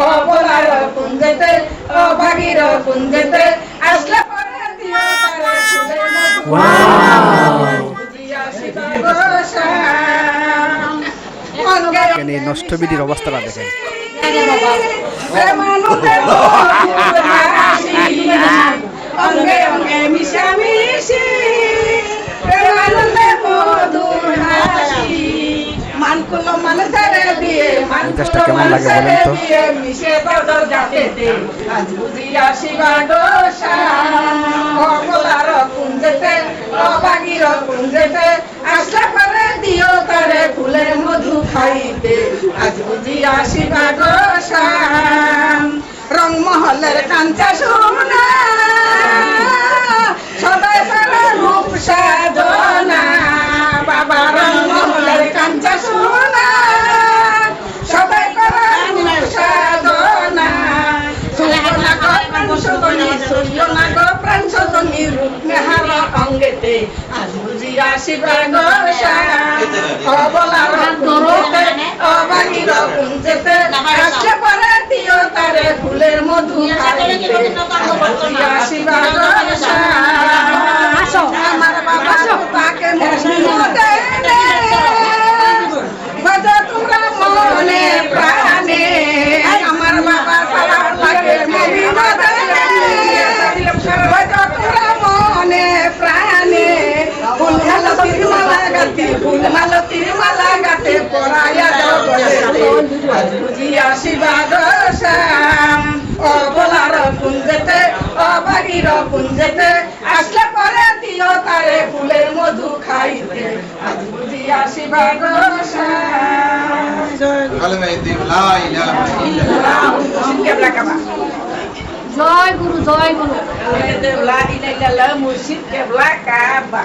গোসাম ও অভাগীর কুঞ্জেতে কুঞ্জেতে আসলে পরে দিও তারে ফুলের মধু আগুদিয়া শিবায় এখানে এই অবস্থাটা দেখেন মেজাজটা কেমন লাগে বলেন তো? বুঝিয়া শিবা পড়াইয়া দাও আসলে পরে দিও তারে ফুলের মধু খাইতে আজ বুঝি আশীর্বাদ শ্যাম জয় গুরু জয় গুরু। মুর্শিদ কেবলা কাবা।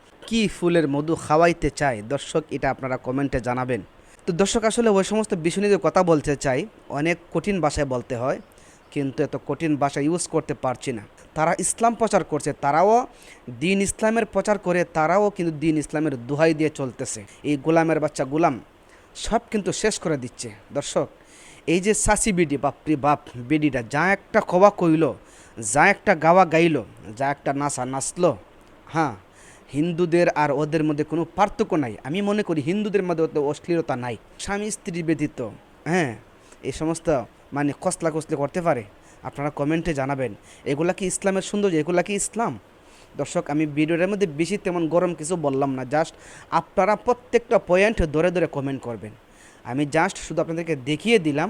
কি ফুলের মধু খাওয়াইতে চায়? দর্শক, এটা আপনারা কমেন্টে জানাবেন। তো দর্শক, আসলে ওই সমস্ত বিষয় নিয়ে কথা বলতে চাই, অনেক কঠিন ভাষায় বলতে হয়, কিন্তু এত কঠিন ভাষা ইউজ করতে পারছি না। তারা ইসলাম প্রচার করছে, তারাও দিন ইসলামের প্রচার করে, তারাও কিন্তু দিন ইসলামের দোহাই দিয়ে চলতেছে। এই গোলামের বাচ্চা গোলাম, সব কিন্তু শেষ করে দিচ্ছে। দর্শক, এই যে সাসি বিডি, বাপরি বাপ, বিডিটা, যা একটা খবা কইল, যা একটা গাওয়া গাইল, যা একটা নাচা নাচলো হ্যাঁ হিন্দুদের আর ওদের মধ্যে কোনো পার্থক্য নাই। আমি মনে করি হিন্দুদের মধ্যে অত অশ্লীলতা নাই। স্বামী স্ত্রী ব্যতীত হ্যাঁ এই সমস্ত মানে কসলা কসলি করতে পারে। আপনারা কমেন্টে জানাবেন, এগুলা কি ইসলামের সৌন্দর্য? এগুলা কি ইসলাম? দর্শক, আমি ভিডিওটার মধ্যে বেশি তেমন গরম কিছু বললাম না। জাস্ট আপনারা প্রত্যেকটা পয়েন্ট ধরে ধরে কমেন্ট করবেন। আমি জাস্ট শুধু আপনাদেরকে দেখিয়ে দিলাম,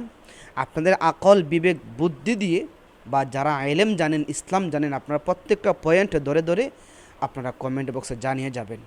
আপনাদের আকল, বিবেক, বুদ্ধি দিয়ে বা যারা আইলেম জানেন, ইসলাম জানেন, আপনারা প্রত্যেকটা পয়েন্ট ধরে ধরে আপনারা কমেন্ট বক্সে জানিয়ে যাবেন।